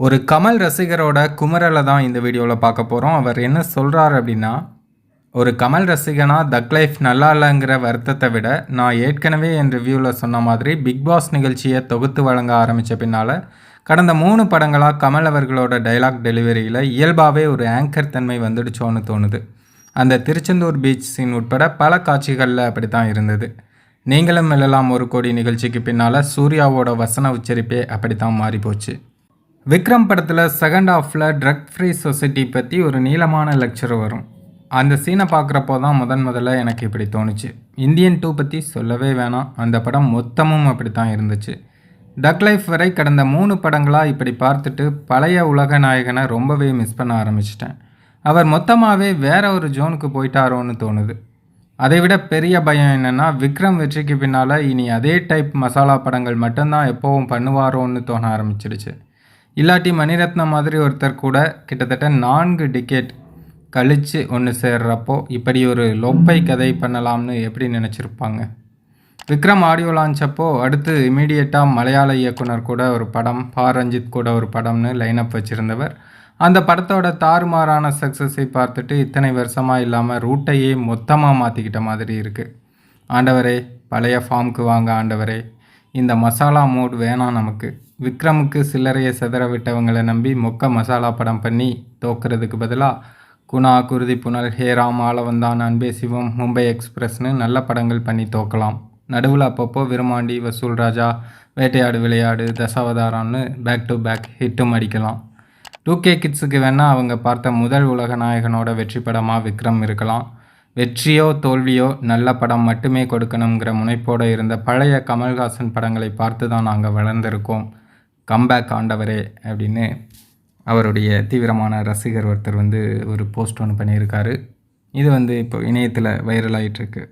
ஒரு கமல் ரசிகரோட குமரலை தான் இந்த வீடியோவில் பார்க்க போகிறோம் அவர் என்ன சொல்கிறார் அப்படின்னா ஒரு கமல் ரசிகனா தக் லைஃப் நல்லா இல்லைங்கிற வருத்தத்தை விட நான் ஏற்கனவே என் ரிவ்யூவில் சொன்ன மாதிரி பிக் பாஸ் நிகழ்ச்சியை தொகுத்து வழங்க ஆரம்பித்த பின்னால் கடந்த மூணு படங்களாக கமல் அவர்களோட டைலாக் டெலிவரியில் இயல்பாகவே ஒரு ஆங்கர் தன்மை வந்துடுச்சோன்னு தோணுது. அந்த திருச்செந்தூர் பீச் சீன் உட்பட பல காட்சிகளில் அப்படி தான் இருந்தது. நீங்களும் எல்லாம் ஒரு கோடி நிகழ்ச்சிக்கு பின்னால் சூர்யாவோட வசன உச்சரிப்பே அப்படி தான் மாறிப்போச்சு. விக்ரம் படத்தில் செகண்ட் ஆஃபில் ட்ரக் ஃப்ரீ சொசைட்டி பற்றி ஒரு நீளமான லெக்சர் வரும். அந்த சீனை பார்க்குறப்போ தான் முதன் முதல்ல எனக்கு இப்படி தோணுச்சு. இந்தியன் டூ பற்றி சொல்லவே வேணாம். அந்த படம் மொத்தமும் அப்படி தான் இருந்துச்சு. டக் லைஃப் வரை கடந்த மூணு படங்களாக இப்படி பார்த்துட்டு பழைய உலக நாயகனை ரொம்பவே மிஸ் பண்ண ஆரம்பிச்சிட்டேன். அவர் மொத்தமாகவே வேற ஒரு ஜோனுக்கு போயிட்டாரோன்னு தோணுது. அதை விட பெரிய பயம் என்னென்னா விக்ரம் வெற்றிக்கு பின்னால் இனி அதே டைப் மசாலா படங்கள் மட்டும்தான் எப்போவும் பண்ணுவாரோன்னு தோண ஆரம்பிச்சிடுச்சு இல்லாட்டி மணிரத்னம் மாதிரி ஒருத்தர் கூட கிட்டத்தட்ட நான்கு டிக்கெட் கழித்து ஒன்று சேர்றப்போ இப்படி ஒரு லொப்பை கதை பண்ணலாம்னு எப்படி நினச்சிருப்பாங்க? விக்ரம் ஆடியோ லான்ச் அப்போ அடுத்து இமீடியட்டாக மலையாள இயக்குனர் கூட ஒரு படம் பா ரஞ்சித் கூட ஒரு படம்னு லைனப் வச்சுருந்தவர். அந்த படத்தோட தாறுமாறான சக்ஸஸை பார்த்துட்டு இத்தனை வருஷமாக இல்லாமல் ரூட்டையே மொத்தமாக மாற்றிக்கிட்ட மாதிரி இருக்குது ஆண்டவரே பழைய ஃபார்முக்கு வாங்க ஆண்டவரே. இந்த மசாலா மூட் வேணாம் நமக்கு. விக்ரமுக்கு சில்லறையை செதற விட்டவங்களை நம்பி மொக்க மசாலா படம் பண்ணி தோக்கிறதுக்கு பதிலாக குணா குருதி புனல் ஹேராம் ஆளவந்தான் அன்பே சிவம் மும்பை எக்ஸ்பிரஸ்னு நல்ல படங்கள் பண்ணி தோக்கலாம். நடுவில் அப்பப்போ விருமாண்டி வசூல் ராஜா வேட்டையாடு விளையாடு தசாவதாரம்னு பேக் டு பேக் ஹிட்டும் அடிக்கலாம். டூ கே கிட்ஸுக்கு வேணால் அவங்க பார்த்த முதல் உலக நாயகனோட வெற்றி படமாக விக்ரம் இருக்கலாம். வெற்றியோ தோல்வியோ நல்ல படம் மட்டுமே கொடுக்கணுங்கிற முனைப்போடு இருந்த பழைய கமல்ஹாசன் படங்களை பார்த்து தான் நாங்கள் வளர்ந்துருக்கோம். கம்பேக் ஆண்டவரே அப்படின்னு அவருடைய தீவிரமான ரசிகர் ஒருத்தர் வந்து ஒரு போஸ்ட் ஒன்று பண்ணியிருக்காரு. இது வந்து இப்போ இணையத்தில் வைரல் ஆகிட்டுருக்கு